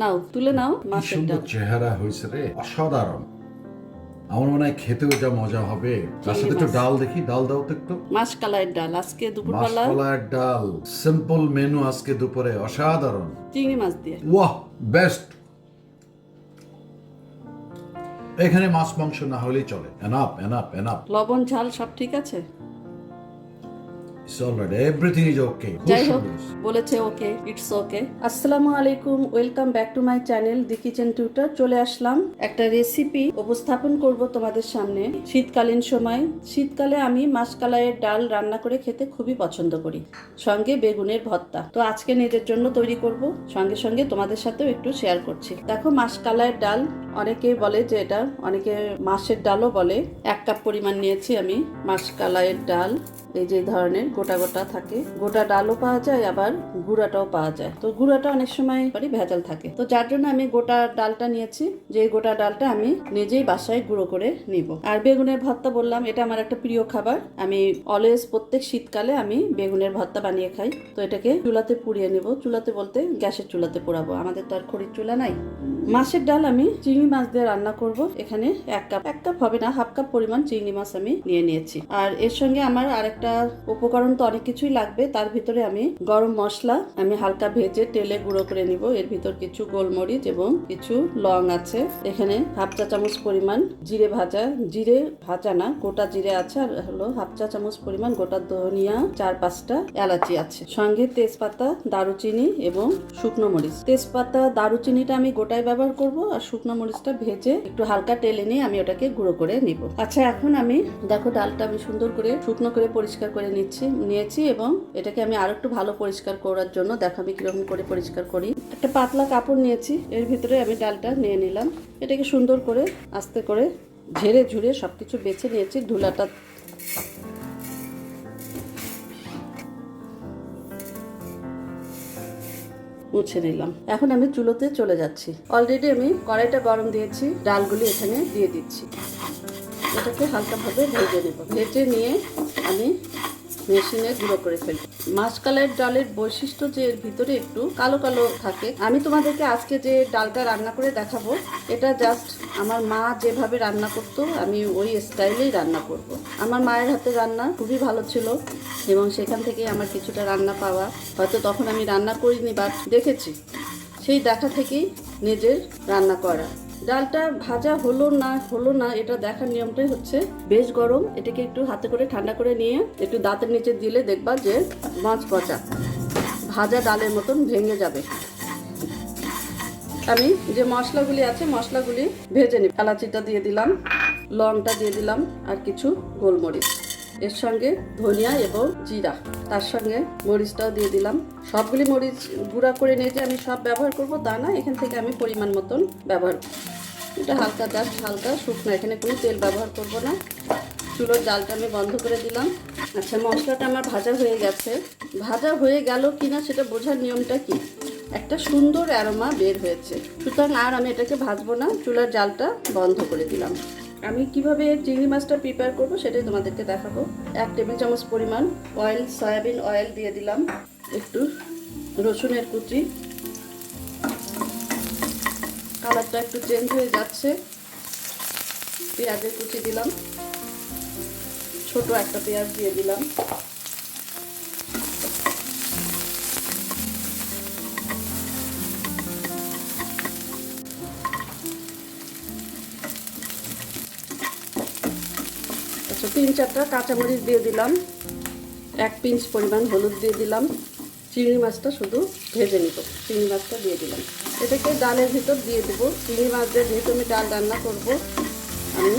নাও তুলে নাও কি মাছের সুন্দর চেহারা হয়েছে রে অসাধারণ। আমার মনে হয় খেতেও যা মজা হবে। তার সাথে একটু ডাল দেখি ডাল দাও তো একটু। মাছ কালাইয়ের ডাল আজকে দুপুরবেলা। মাসকলাইয়ের ডাল সিম্পল মেনু আজকে দুপুরে অসাধারণ। চিংড়ি মাছ দিয়ে। ওয়াহ বেস্ট এখানে মাছ মাংস না হলেই চলে। এনাপ এনাপ এনাপ লবণ ঝাল সব ঠিক আছে? It's alright everything is okay যাই হোক বলেছে ওকে ইটস ওকে আসসালামু আলাইকুম welcome back to my channel the kitchen tutor চলে আসলাম একটা রেসিপি উপস্থাপন করব তোমাদের সামনে। শীতকালীন সময় শীতকালে আমি মাসকালাইয়ের ডাল রান্না করে খেতে খুবই পছন্দ করি। সঙ্গে বেগুনের ভর্তা। তো আজকে নিজের জন্য তৈরি করব সঙ্গে সঙ্গে তোমাদের সাথেও একটু শেয়ার করছি। দেখো মাসকালাইয়ের ডাল অনেকে বলে যে এটা অনেকে মাছের ডালও বলে। এক কাপ পরিমাণ নিয়েছি আমি মাসকালাইয়ের ডাল। এই যে ধরনের গোটা গোটা থাকে। গোটা ডালও পাওয়া যায়, আবার গুঁড়াটাও পাওয়া যায়। তো গুঁড়াটা অনেক সময় ভেজাল থাকে। তো যার জন্য আমি গোটা ডালটা নিয়েছি। যে গোটা ডালটা আমি নিজেই বাসায় গুঁড়ো করে নিব। আর বেগুনের ভর্তা বললাম, এটা আমার একটা প্রিয় খাবার। আমি অলওয়েজ প্রত্যেক শীতকালে আমি বেগুনের ভর্তা বানিয়ে খাই। তো এটাকে চুলাতে পুড়িয়ে নেব। চুলাতে বলতে গ্যাসের চুলাতে পোড়াবো। আমাদের তো আর খড়ির চুলা নাই। মাছের ডাল আমি চিংড়ি মাছ দিয়ে রান্না করব। এখানে এক কাপ এক কাপ হবে না, হাফ কাপ পরিমাণ চিংড়ি মাছ আমি নিয়ে নিয়েছি। আর এর সঙ্গে আমার আরেকটা উপকরণ তো অনেক কিছুই লাগবে, তার ভিতরে আমি গরম মশলা, আমি হালকা ভেজে তেলে গুঁড়ো করে নিব। এর ভিতর কিছু গোলমরিচ এবং কিছু লং আছে। এখানে হাফ চা চামচ পরিমাণ জিরে ভাজা জিরে ভাজা না, গোটা জিরে আছে আর হলো হাফ চা চামচ পরিমাণ গোটা ধনিয়া, চার পাঁচটা এলাচি আছে। সঙ্গে তেজপাতা, দারুচিনি এবং শুকনো মরিচ। তেজপাতা, দারুচিনিটা আমি গোটায় ব্যবহার করব আর শুকনো মরিচটা ভেজে একটু হালকা তেলে নিয়ে আমি ওটাকে গুঁড়ো করে নিব। আচ্ছা এখন আমি দেখো ডালটা আমি সুন্দর করে শুকনো করে পরিষ্কার করে নিচ্ছি, নিয়েছি এবং এটাকে আমি আরও একটু ভালো পরিষ্কার করার জন্য, দেখো আমি কীরকম করে পরিষ্কার করি। একটা পাতলা কাপড় নিয়েছি, এর ভিতরে আমি ডালটা নিয়ে নিলাম। এটাকে সুন্দর করে আস্তে করে ঝেড়ে ঝুড়ে সবকিছু বেছে নিয়েছি, ধুলাটা। মুছে নিলাম। এখন আমি চুলোতে চলে যাচ্ছি। অলরেডি আমি কড়াইটা গরম দিয়েছি, ডালগুলি এখানে দিয়ে দিচ্ছি। এটাকে হালকাভাবে ভেজে নেব। ভেজে নিয়ে আমি মেশিনে গুঁড়ো করে ফেলব। মাসকালের ডালের বৈশিষ্ট্য যে এর ভিতরে একটু কালো কালো থাকে, আমি তোমাদেরকে আজকে যে ডালটা রান্না করে দেখাবো, এটা জাস্ট আমার মা যেভাবে রান্না করতো, আমি ওই স্টাইলেই রান্না করব। আমার মায়ের হাতে রান্না খুবই ভালো ছিল এবং সেখান থেকে আমার কিছুটা রান্না পাওয়া, হয়তো তখন আমি রান্না করিনি বাট দেখেছি। সেই দেখা থেকেই নিজের রান্না করা। ডালটা ভাজা হলো না হলো না, এটা দেখার নিয়মটাই হচ্ছে বেশ গরম। এটাকে একটু হাতে করে ঠান্ডা করে নিয়ে একটু দাঁতের নিচে দিলে দেখবা যে মাছ পচা, ভাজা ডালের মতন ভেঙে যাবে। আমি যে মশলাগুলি আছে, মশলাগুলি ভেজে নিই এলাচিটা দিয়ে দিলাম, লংটা দিয়ে দিলাম, আর কিছু গোলমরিচ। এর সঙ্গে ধনিয়া এবং জিরা। তার সঙ্গে মরিচটাও দিয়ে দিলাম। সবগুলি মরিচ গুঁড়া করে নিয়ে যে আমি সব ব্যবহার করব তা না, এখান থেকে আমি পরিমাণ মতন ব্যবহার। এটা হালকা জাস্ট হালকা শুকনো, এখানে কোনো তেল ব্যবহার করব না। চুলোর জালটা আমি বন্ধ করে দিলাম। আচ্ছা মশলাটা আমার ভাজা হয়ে গেছে। ভাজা হয়ে গেল কি না সেটা বোঝার নিয়মটা কি? একটা সুন্দর অ্যারোমা বের হয়েছে। সুতরাং আর আমি এটাকে ভাজবো না, চুলার জালটা বন্ধ করে দিলাম। আমি কীভাবে চিংড়ি মাছটা প্রিপেয়ার করব সেটাই তোমাদেরকে দেখাবো। এক টেবিল চামচ পরিমাণ অয়েল সয়াবিন অয়েল দিয়ে দিলাম। একটু রসুনের কুচি। কালারটা একটু চেঞ্জ হয়ে যাচ্ছে। পেঁয়াজের কুচি দিলাম। ছোট একটা পেঁয়াজ দিয়ে দিলাম। তিন চারটা কাঁচামরিচ দিয়ে দিলাম। এক পিঞ্চ পরিমাণ হলুদ দিয়ে দিলাম। চিংড়ি মাছটা শুধু ভেজে নিব। চিংড়ি মাছটা দিয়ে দিলাম। এটাকে ডালের ভিতর দিয়ে দেবো। চিংড়ি মাছ দিয়ে যেহেতু আমি ডাল রান্না করব, আমি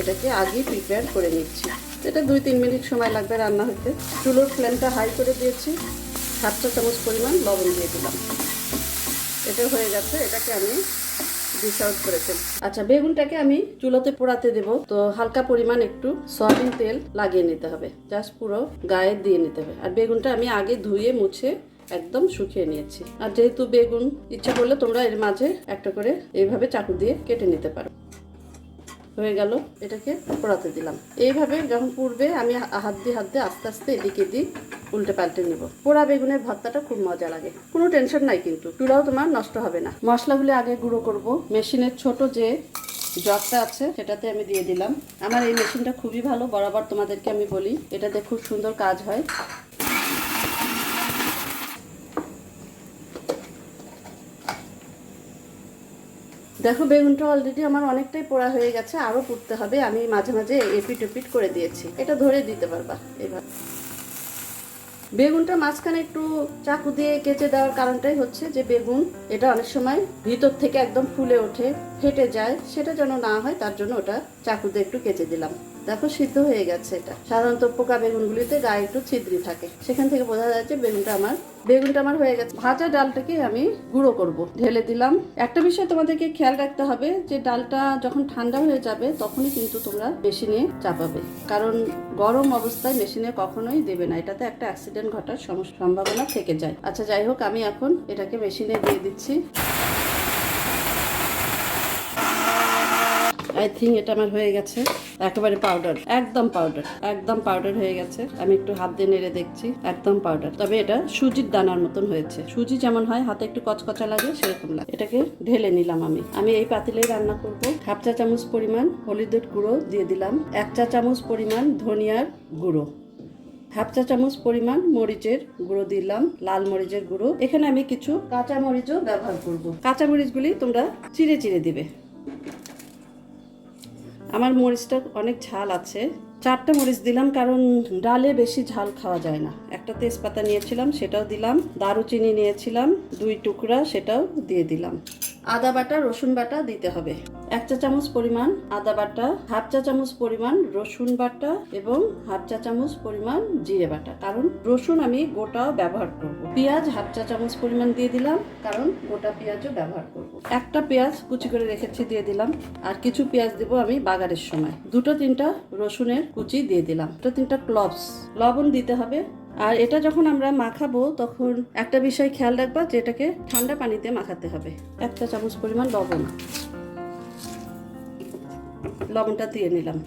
এটাকে আগেই প্রিপেয়ার করে নিচ্ছি। এটা দুই তিন মিনিট সময় লাগবে রান্না হতে। চুলোর ফ্লেমটা হাই করে দিয়েছি। সাতটা চামচ পরিমাণ লবণ দিয়ে দিলাম। এটা হয়ে গেছে। এটাকে আমি ডিশ আউট করে আচ্ছা বেগুনটাকে আমি চুলোতে পোড়াতে দেব। তো হালকা পরিমাণ একটু সয়াবিন তেল লাগিয়ে নিতে হবে। জাস্ট পুরো গায়ে দিয়ে নিতে হবে। আর বেগুনটা আমি আগে ধুয়ে, মুছে একদম শুকিয়ে নিয়েছি। আর যেহেতু বেগুন ইচ্ছা করলে তোমরা এর মাঝে একটা করে এইভাবে চাকু দিয়ে কেটে নিতে পারো। হয়ে গেল, এটাকে পোড়াতে দিলাম। এইভাবে যখন পুড়বে, আমি হাত দিয়ে হাত দিয়ে আস্তে আস্তে এদিকে দিই উল্টে পাল্টে নেব। পোড়া বেগুনের ভর্তাটা খুব মজা লাগে। কোনো টেনশন নাই কিন্তু চুলাও তোমার নষ্ট হবে না। মশলাগুলি আগে গুঁড়ো করব। মেশিনের ছোট যে জগটা আছে, সেটাতে আমি দিয়ে দিলাম। আমার এই মেশিনটা খুবই ভালো, বরাবর তোমাদেরকে আমি বলি। এটাতে খুব সুন্দর কাজ হয়। দেখো, বেগুনটা অলরেডি আমার অনেকটাই পোড়া হয়ে গেছে আরও পুড়তে হবে। আমি মাঝে মাঝে এপিট ওপিট করে দিয়েছি। এটা ধরে দিতে পারবা এবার। বেগুনটা মাঝখানে একটু চাকু দিয়ে কেচে দেওয়ার কারণটাই হচ্ছে যে বেগুন, এটা অনেক সময় ভিতর থেকে একদম ফুলে ওঠে, ফেটে যায়। সেটা যেন না হয়, তার জন্য ওটা চাকু দিয়ে একটু কেচে দিলাম। দেখো সিদ্ধ হয়ে গেছে এটা। সাধারণত পোকা বেগুনগুলিতে গায়ে একটু ছিদ্রি থাকে। সেখান থেকে বোঝা যাচ্ছে বেগুনটা আমার বেগুনটা আমার হয়ে গেছে। ভাজা ডালটাকে আমি গুঁড়ো করব। ঢেলে দিলাম। একটা বিষয় তোমাদেরকে খেয়াল রাখতে হবে যে ডালটা যখন ঠান্ডা হয়ে যাবে তখনই কিন্তু তোমরা মেশিনে চাপাবে। কারণ গরম অবস্থায় মেশিনে কখনোই দেবে না। এটাতে একটা অ্যাক্সিডেন্ট ঘটার সম্ভাবনা থেকে যায়। আচ্ছা যাই হোক, আমি এখন এটাকে মেশিনে দিয়ে দিচ্ছি। আই থিঙ্ক এটা আমার হয়ে গেছে। একেবারে পাউডার একদম পাউডার একদম পাউডার হয়ে গেছে। আমি একটু হাত দিয়ে নেড়ে দেখছি। একদম পাউডার তবে এটা সুজির দানার মতন হয়েছে। সুজি যেমন হয়, হাতে একটু কচকচা লাগে, সেরকম লাগে এটাকে ঢেলে নিলাম আমি। আমি এই পাতিলেই রান্না করব। হাফ চা চামচ পরিমাণ হলুদের গুঁড়ো দিয়ে দিলাম। এক চা চামচ পরিমাণ ধনিয়ার গুঁড়ো। হাফ চা চামচ পরিমাণ মরিচের গুঁড়ো দিলাম। লাল মরিচের গুঁড়ো। এখানে আমি কিছু কাঁচা মরিচও ব্যবহার করব। কাঁচা মরিচগুলি তোমরা চিড়ে চিড়ে দিবে। আমার মরিচটা অনেক ঝাল আছে। চারটে মরিচ দিলাম কারণ ডালে বেশি ঝাল খাওয়া যায় না। একটা তেজপাতা নিয়েছিলাম, সেটাও দিলাম। দারুচিনি নিয়েছিলাম, দুই টুকরা সেটাও দিয়ে দিলাম। আদা বাটা, রসুন বাটা দিতে হবে। এক চা চামচ পরিমাণ আদা বাটা, হাফ চা চামচ পরিমাণ রসুন বাটা এবং হাফ চা চামচ পরিমাণ জিরে বাটা। কারণ রসুন আমি গোটাও ব্যবহার করব। পেঁয়াজ হাফ চা চামচ পরিমাণ দিয়ে দিলাম, কারণ গোটা পেঁয়াজও ব্যবহার করব। একটা পেঁয়াজ কুচি করে রেখেছি, দিয়ে দিলাম। আর কিছু পেঁয়াজ দেবো আমি বাগারের সময়। দুটো তিনটা রসুনের কুচি দিয়ে দিলাম। দুটো তিনটা ক্লভস লবণ দিতে হবে। আর এটা যখন আমরা মাখাবো, তখন একটা বিষয় খেয়াল রাখবা যে এটাকে ঠান্ডা পানিতে মাখাতে হবে। একটা চামচ পরিমাণ লবণ। লবণটা দিয়ে নিলাম।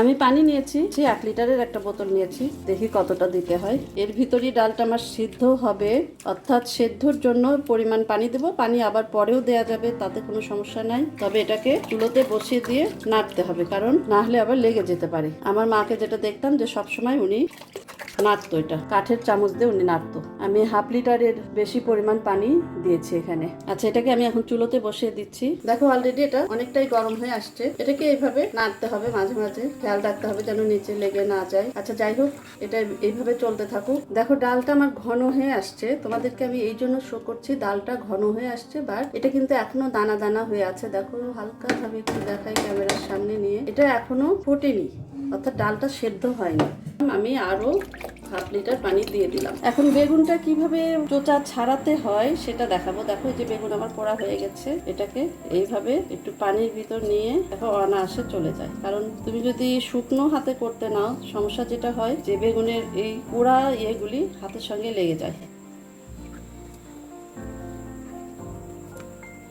আমি পানি নিয়েছি, সে এক লিটারের একটা বোতল নিয়েছি, দেখি কতটা দিতে হয়। এর ভিতরই ডালটা আমার সিদ্ধ হবে, অর্থাৎ সেদ্ধর জন্য পরিমাণ পানি দেব, পানি আবার পরেও দেয়া যাবে, তাতে কোনো সমস্যা নাই। তবে এটাকে চুলোতে বসিয়ে দিয়ে নাড়তে হবে, কারণ না হলে আবার লেগে যেতে পারে। আমার মাকে যেটা দেখতাম যে সবসময় উনি নাড়তো এটা। কাঠের চামচ দিয়ে উনি নাড়তো। আমি হাফ লিটারের বেশি পরিমাণ পানি দিয়েছি এখানে। আচ্ছা এটাকে আমি এখন চুলোতে বসিয়ে দিচ্ছি। দেখো অলরেডি এটা অনেকটাই গরম হয়ে আসছে। এটাকে এইভাবে নাড়তে হবে মাঝে মাঝে। খেয়াল রাখতে হবে যেন নিচে লেগে না যায়। আচ্ছা যাই হোক, এটা এইভাবে চলতে থাকুক। দেখো, ডালটা আমার ঘন হয়ে আসছে। তোমাদেরকে আমি এই জন্য শো করছি, ডালটা ঘন হয়ে আসছে বাট এটা কিন্তু এখনও দানা দানা হয়ে আছে। দেখো হালকা ভাবে একটু দেখাই ক্যামেরার সামনে নিয়ে। এটা এখনও ফোটেনি। অর্থাৎ ডালটা সেদ্ধ হয়নি। আমি আরও হাফ লিটার পানি দিয়ে দিলাম। এখন বেগুনটা কীভাবে চোচা ছাড়াতে হয় সেটা দেখাবো। দেখো যে বেগুন আমার পোড়া হয়ে গেছে। এটাকে এইভাবে একটু পানির ভিতর নিয়ে দেখো অনায়াসে চলে যায়। কারণ তুমি যদি শুকনো হাতে করতে নাও, সমস্যা যেটা হয় যে বেগুনের এই পোড়া ইয়েগুলি হাতের সঙ্গে লেগে যায়।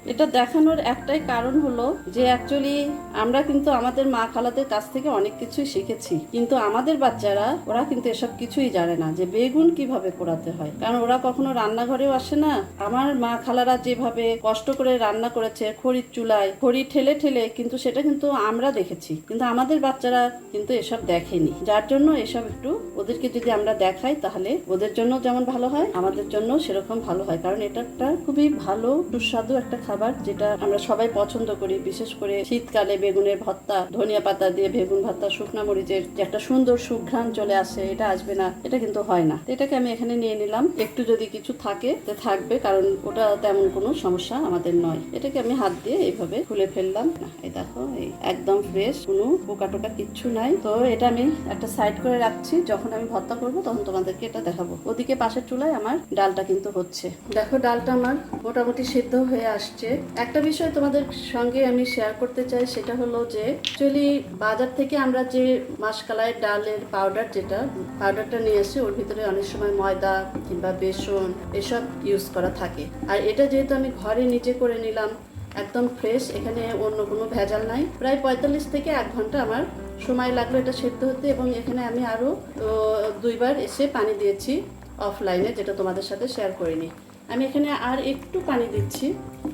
এটা দেখানোর একটাই কারণ হলো যে অ্যাকচুয়ালি আমরা কিন্তু আমাদের মা খালাদের কাছ থেকে অনেক কিছুই শিখেছি। কিন্তু আমাদের বাচ্চারা, ওরা কিন্তু এসব কিছুই জানে না যে বেগুন কীভাবে পোড়াতে হয়। কারণ ওরা কখনো রান্নাঘরেও আসে না। আমার মা খালারা যেভাবে কষ্ট করে রান্না করেছে, খড়ির চুলায়, খড়ি ঠেলে ঠেলে, কিন্তু সেটা কিন্তু আমরা দেখেছি। কিন্তু আমাদের বাচ্চারা কিন্তু এসব দেখেনি। যার জন্য এসব একটু ওদেরকে যদি আমরা দেখাই, তাহলে ওদের জন্য যেমন ভালো হয়, আমাদের জন্য সেরকম ভালো হয়। কারণ এটা একটা খুবই ভালো, সুস্বাদু একটা খাবার যেটা আমরা সবাই পছন্দ করি, বিশেষ করে শীতকালে বেগুনের ভর্তা, ধনিয়া পাতা দিয়ে বেগুন ভর্তা, শুকনা মরিচের যে একটা সুন্দর সুঘ্রাণ চলে আসে, এটা আসবে না, এটা কিন্তু হয় না। এটাকে আমি এখানে নিয়ে নিলাম। একটু যদি কিছু থাকে থাকবে, কারণ ওটা তেমন কোনো সমস্যা আমাদের নয়। এটাকে আমি হাত দিয়ে এইভাবে খুলে ফেললাম। এই দেখো, এই একদম ফ্রেশ কোনো পোকা টোকা কিচ্ছু নাই। তো এটা আমি একটা সাইড করে রাখছি। যখন আমি ভর্তা করব, তখন তোমাদেরকে এটা দেখাবো। ওদিকে পাশের চুলায় আমার ডালটা কিন্তু হচ্ছে। দেখো, ডালটা আমার মোটামুটি সিদ্ধ হয়ে আসছে। একটা বিষয় তোমাদের সঙ্গে আমি শেয়ার করতে চাই, সেটা হলো যে অ্যাকচুয়ালি বাজার থেকে আমরা যে মাসকালাই ডালের পাউডার যেটা পাউডারটা নিয়ে আসি ওর ভিতরে অনেক সময় ময়দা কিংবা বেসন এসব ইউজ করা থাকে। আর এটা যেহেতু আমি ঘরে নিজে করে নিলাম, একদম ফ্রেশ এখানে অন্য কোনো ভেজাল নাই, প্রায় পঁয়তাল্লিশ থেকে এক ঘণ্টা আমার সময় লাগল এটা সেদ্ধ হতে এবং এখানে আমি আরও দুইবার এসে পানি দিয়েছি অফলাইনে যেটা তোমাদের সাথে শেয়ার করিনি। আমি এখানে আর একটু পানি দিচ্ছি।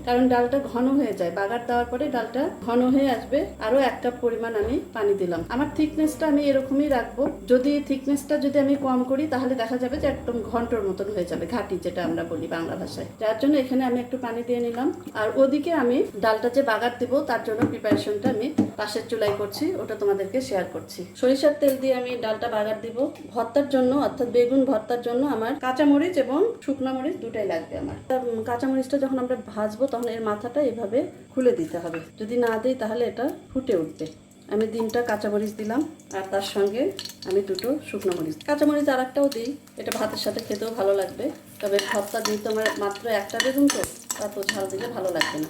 কারণ ডালটা ঘন হয়ে যায়। বাগার দেওয়ার পরে ডালটা ঘন হয়ে আসবে। আরও এক কাপ পরিমাণ আমি পানি দিলাম। আমার থিকনেসটা আমি এরকমই রাখব। যদি থিকনেসটা যদি আমি কম করি, তাহলে দেখা যাবে যে একদম ঘন্টর মতন হয়ে যাবে ঘাটি, যেটা আমরা বলি বাংলা ভাষায়। যার জন্য এখানে আমি একটু পানি দিয়ে নিলাম। আর ওদিকে আমি ডালটা যে বাগার দেবো, তার জন্য প্রিপারেশনটা আমি পাশের চুলাই করছি। ওটা তোমাদেরকে শেয়ার করছি। সরিষার তেল দিয়ে আমি ডালটা বাগার দিব। ভর্তার জন্য, অর্থাৎ বেগুন ভর্তার জন্য আমার কাঁচামরিচ এবং শুকনো মরিচ দুটাই লাগবে আমার। কাঁচামরিচটা যখন আমরা ভাজবো তখন এর মাথাটা এভাবে খুলে দিতে হবে। যদি না দিই, তাহলে এটা ফুটে উঠবে। আমি তিনটা কাঁচামরিচ দিলাম, আর তার সঙ্গে আমি দুটো শুকনো মরিচ। কাঁচামরিচ আর একটাও দিই, এটা ভাতের সাথে খেতেও ভালো লাগবে। তবে ভর্তা দিই তো আমার মাত্র একটা বেগুন তো এত ঝাল দিলে ভালো লাগবে না।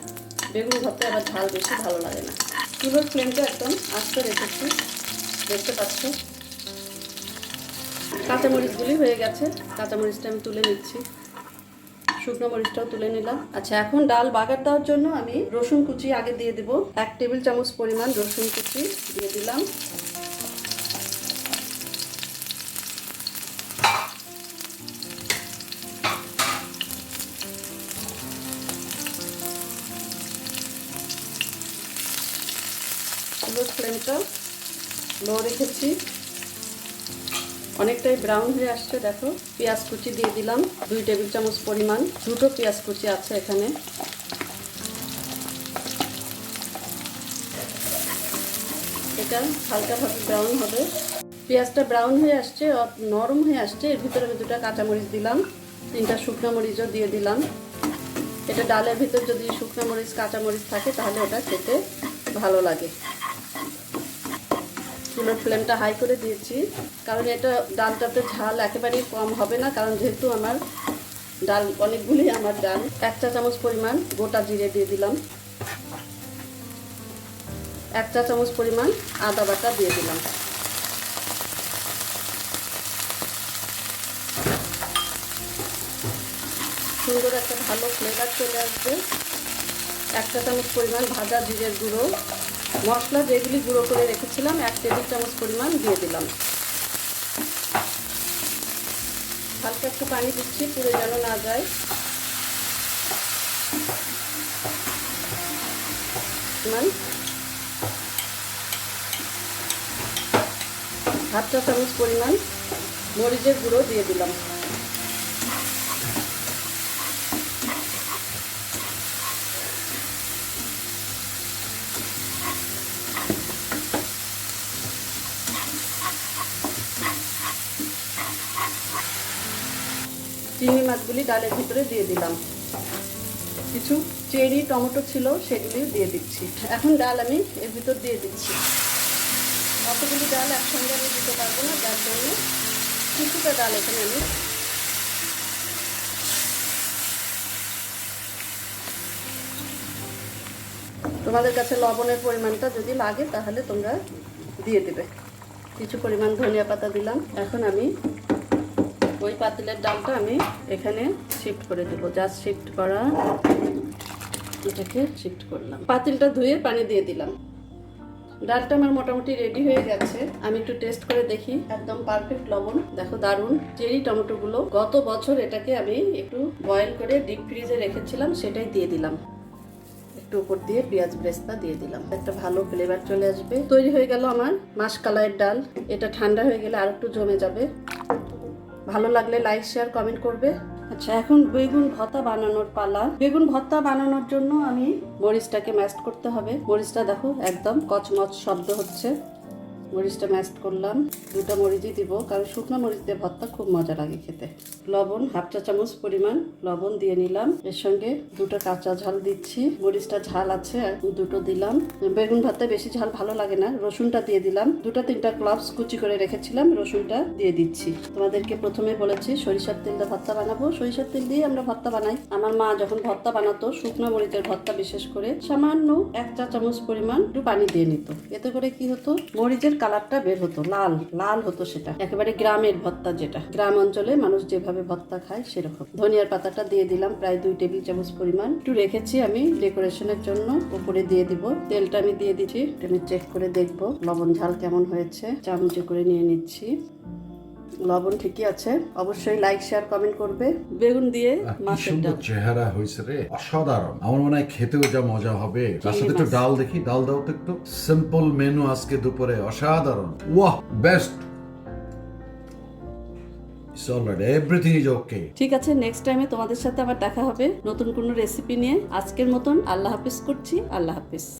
বেগুন ভর্তা আবার ঝাল বেশি ভালো লাগে না। চুলোর ফ্লেমটা একদম আস্তে রেখেছি, দেখতে পাচ্ছ? কাঁচামরিচগুলি হয়ে গেছে। কাঁচামরিচটা আমি তুলে নিচ্ছি। শুকনো মরিচটাও তুলে নিলাম। আচ্ছা এখন ডাল বাগার দেওয়ার জন্য আমি রসুন কুচি আগে দিয়ে দেব। এক টেবিল চামচ পরিমাণ রসুন কুচি দিয়ে দিলাম। ফ্লেমটা লো রেখেছি। অনেকটাই ব্রাউন হয়ে আসছে, দেখো। পেঁয়াজ কুচি দিয়ে দিলাম, দুই টেবিল চামচ পরিমাণ। দুটো পেঁয়াজ কুচি আছে এখানে। এটা হালকাভাবে ব্রাউন হবে। পেঁয়াজটা ব্রাউন হয়ে আসছে নরম হয়ে আসছে। এর ভিতরে আমি দুটো কাঁচামরিচ দিলাম, তিনটা শুকনো মরিচও দিয়ে দিলাম। এটা ডালের ভিতর যদি শুকনো মরিচ, কাঁচামরিচ থাকে, তাহলে ওটা খেতে ভালো লাগে। চুলোর ফ্লেমটা হাই করে দিয়েছি। কারণ এটা ডালটাতে ঝাল একেবারেই কম হবে না, কারণ যেহেতু আমার ডাল অনেকগুলি আমার ডাল, এক চা চামচ পরিমাণ গোটা জিরে দিয়ে দিলাম। এক চা চামচ পরিমাণ আদা বাটা দিয়ে দিলাম। সুন্দর একটা ভালো ফ্লেভার চলে আসবে। এক চা চামচ পরিমাণ ভাজা জিরের গুঁড়ো। মশলা যেগুলি গুঁড়ো করে রেখেছিলাম, এক টেবিল চামচ পরিমাণ দিয়ে দিলাম। হালকা একটু পানি দিচ্ছি পুরো যেন না যায়। হাফ চা চামচ পরিমাণ মরিচের গুঁড়ো দিয়ে দিলাম। চিংড়ি মাছগুলি ডালের ভিতরে দিয়ে দিলাম। কিছু চেরি, টমেটো ছিল সেগুলি দিয়ে দিচ্ছি। এখন ডাল আমি এর ভিতর দিয়ে দিচ্ছি। অতগুলি ডাল একসঙ্গে আমি দিতে পারব না, যার জন্য কিছুটা ডাল এখানে আমি তোমাদের কাছে লবণের পরিমাণটা যদি লাগে, তাহলে তোমরা দিয়ে দেবে। কিছু পরিমাণ ধনিয়া পাতা দিলাম। এখন আমি ওই পাতিলের ডালটা আমি এখানে শিফট করে দেবো। জাস্ট শিফট করা এটাকে শিফট করলাম। পাতিলটা ধুয়ে পানি দিয়ে দিলাম। ডালটা আমার মোটামুটি রেডি হয়ে গেছে। আমি একটু টেস্ট করে দেখি। একদম পারফেক্ট লবণ। দেখো দারুণ। চেরি টমেটোগুলো গত বছর এটাকে আমি একটু বয়েল করে ডিপ ফ্রিজে রেখেছিলাম, সেটাই দিয়ে দিলাম। একটু উপর দিয়ে পেঁয়াজ ব্রেস্তা দিয়ে দিলাম। একটা ভালো ফ্লেভার চলে আসবে। তৈরি হয়ে গেল আমার মাসকালাইয়ের ডাল। এটা ঠান্ডা হয়ে গেলে আর একটু জমে যাবে। ভালো লাগলে লাইক শেয়ার কমেন্ট করবে। আচ্ছা এখন বেগুন ভর্তা বানানোর পালা। বেগুন ভর্তা বানানোর জন্য আমি মরিচটাকে ম্যাশ করতে হবে। মরিচটা দেখো, একদম কচমচ শব্দ হচ্ছে। মরিচটা ম্যাশ করলাম। দুটো মরিচই দিব, কারণ শুকনো মরিচ দিয়ে ভর্তা খুব মজা লাগে খেতে। লবণ, হাফ চা চামচ পরিমাণ লবণ দিয়ে নিলাম। এর সঙ্গে দুটো কাঁচা ঝাল দিচ্ছি। মরিচটা ঝাল আছে দুটো দিলাম। বেগুন ভর্তায় বেশি ঝাল ভালো লাগে না, রসুনটা দিয়ে দিলাম। দুটো তিনটা ক্লাভস কুচি করে রেখেছিলাম, রসুনটা দিয়ে দিচ্ছি। তোমাদেরকে প্রথমে বলেছি, সরিষার তেল দিয়ে ভর্তা বানাবো। সরিষার তেল দিয়ে আমরা ভর্তা বানাই। আমার মা যখন ভর্তা বানাতো, শুকনো মরিচের ভর্তা বিশেষ করে সামান্য এক চা চামচ পরিমাণ একটু পানি দিয়ে নিত। এতে করে কি হতো? মরিচের কালারটা বের হতো, লাল লাল হতো সেটা। একেবারে গ্রামের ভত্তা যেটা। গ্রাম অঞ্চলে মানুষ যেভাবে ভত্তা খায় সেরকম। ধনিয়ার পাতাটা দিয়ে দিলাম প্রায় দুই টেবিল চামচ পরিমাণ। একটু রেখেছি আমি ডেকোরেশনের জন্য। উপরে দিয়ে দিব। তেলটা আমি দিয়ে দিচ্ছি। আমি চেক করে দেখব। লবণ ঝাল কেমন হয়েছে। চামচে করে নিয়ে নিচ্ছি। লবণ ঠিকই আছে। অবশ্যই লাইক শেয়ার কমেন্ট করবে। বেগুন দিয়ে মাছের ডাল। চেহারা হয়েছে রে। অসাধারণ। আমার মনে হয় খেতেও যা মজা হবে। তার সাথে একটু ডাল দেখি। ডাল দাও তো একটু। সিম্পল মেনু আজকে দুপুরে। অসাধারণ। ওয়াহ বেস্ট ঠিক আছে নেক্সট টাইমে তোমাদের সাথে আবার দেখা হবে নতুন কোনো রেসিপি নিয়ে। আজকের মতন আল্লাহ হাফিজ করছি। আল্লাহ হাফিজ।